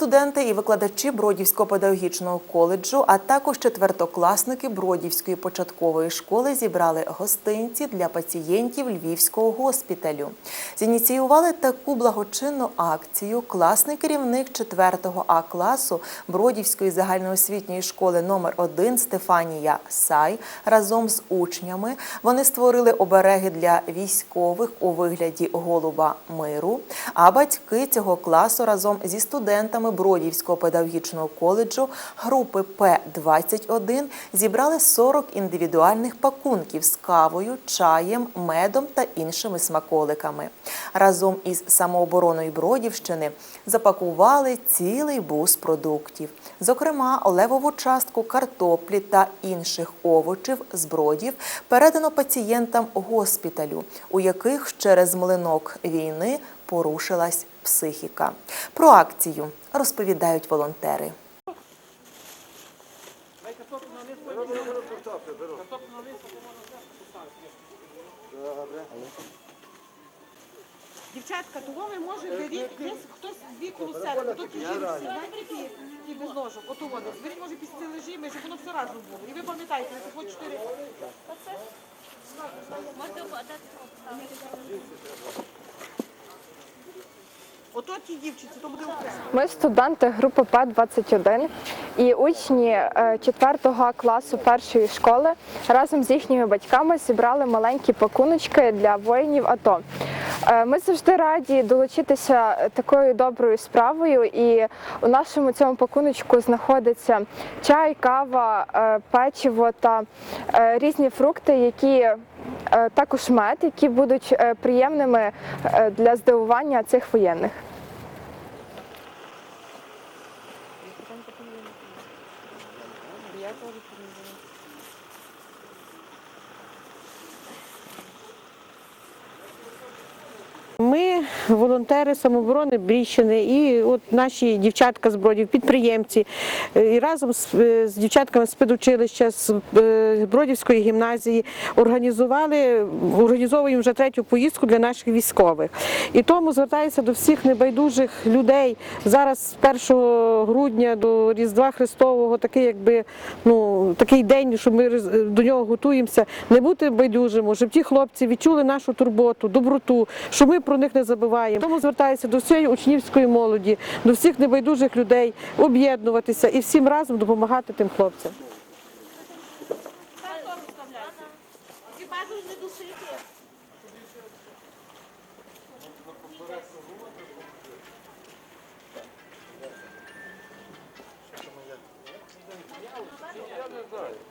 Студенти і викладачі Бродівського педагогічного коледжу, а також четвертокласники Бродівської початкової школи зібрали гостинці для пацієнтів Львівського госпіталю. Зініціювали таку благочинну акцію класний керівник 4 А класу Бродівської загальноосвітньої школи номер 1 Стефанія Сай разом з учнями. Вони створили обереги для військових у вигляді голуба миру. А батьки цього класу разом зі студентами Бродівського педагогічного коледжу групи П-21 зібрали 40 індивідуальних пакунків з кавою, чаєм, медом та іншими смаколиками. Разом із самообороною Бродівщини запакували цілий бус продуктів, зокрема левову частку картоплі та інших овочів з бродів передано пацієнтам госпіталю, у яких через млинок війни порушилась психіка. Про акцію розповідають волонтери. Дівчатка, того ви може беріть десь хтось з віку у себе, тут і жінки, і без ложок, ото води. Беріть, може, після лежіми, щоб воно все разом було. І ви пам'ятаєте, це хоч чотири. Ото ті дівчинці, то буде окремо. Ми студенти групи П-21 і учні 4 класу першої школи разом з їхніми батьками зібрали маленькі пакуночки для воїнів АТО. Е, Ми завжди раді долучитися такою доброю справою, і у нашому цьому пакуночку знаходиться чай, кава, е, печиво та е, різні фрукти, які е, також мед, які будуть е, приємними е, для здивування цих воєнних. 이야기하기 때문에 Ми волонтери самооборони Бріщини і от наші дівчатка з бродів, підприємці, е, і разом з, е, з дівчатками з педучилища, з е, Бродівської гімназії організували, організовуємо вже третю поїздку для наших військових. І тому звертаюся до всіх небайдужих людей. Зараз з 1 грудня до Різдва Христового такий, якби ну такий день, що ми до нього готуємося. Не бути байдужими, щоб ті хлопці відчули нашу турботу, доброту, що ми про них не забуваємо. Тому звертаюся до всієї учнівської молоді, до всіх небайдужих людей об'єднуватися і всім разом допомагати тим хлопцям. Душити?